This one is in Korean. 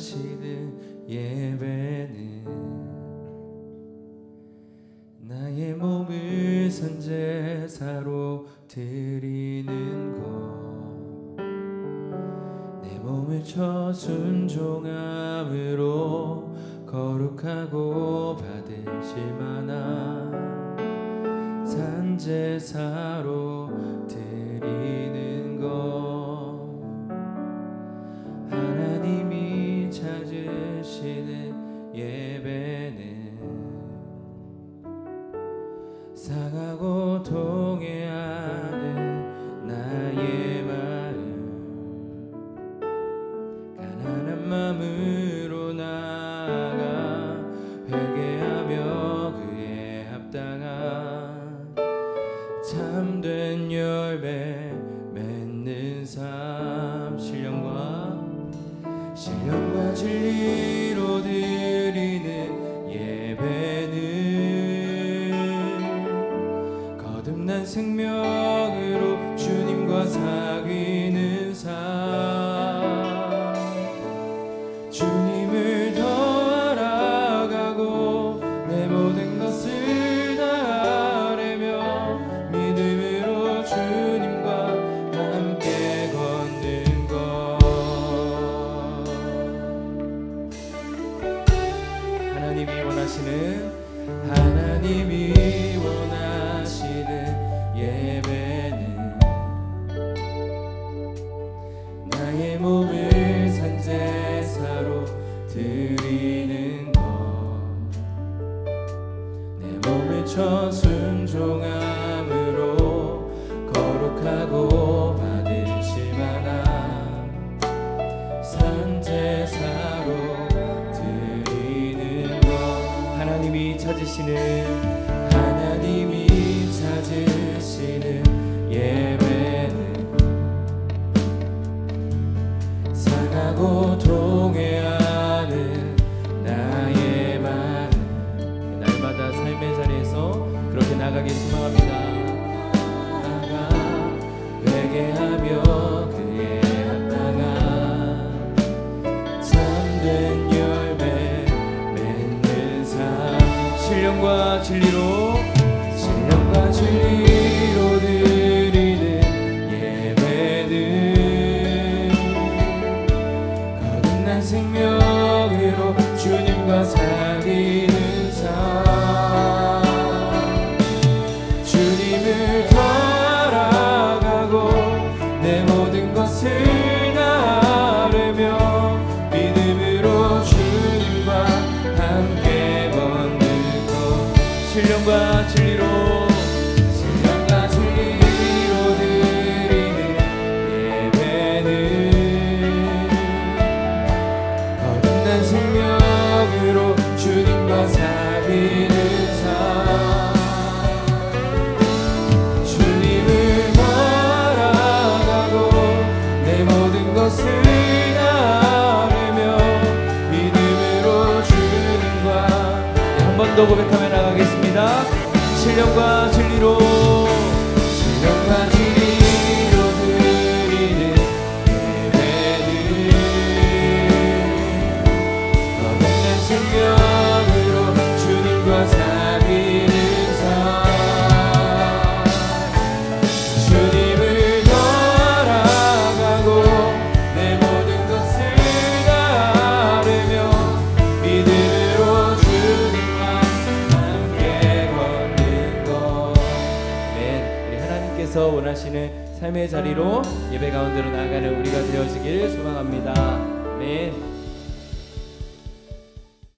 원하시는 예배는 나의 몸을 선제사로 드리는 것. 내 몸을 쳐 순종함으로 거룩하고 받으실 만한 산제사로 예배는 상하고 통해하는 나의 마음 가난한 마음으로 나아가 회개하며 그에 합당한 참된 열매 맺는 삶 신령과 신령 거듭난 생명으로 주님과 사귀는 삶. 주님을 더 알아가고 내 모든 것을 다하려며 믿음으로 주님과 함께 걷는 것. 하나님이 원하시는 하나님이 원하시는 나의 몸을 산제사로 드리는 것. 내 몸을 쳐 순종함으로 거룩하고 받으실 만한 산제사로 드리는 것. 하나님이 찾으시는 하나님이 찾으시는 예 회개하며 그의 합당한 참된 열매 맺는 삶. 신령과 진리로 신령과 진리로 드 더 고백하며 나가겠습니다. 신령과 진리로 원하시는 삶의 자리로 예배 가운데로 나아가는 우리가 되어지길 소망합니다. 아멘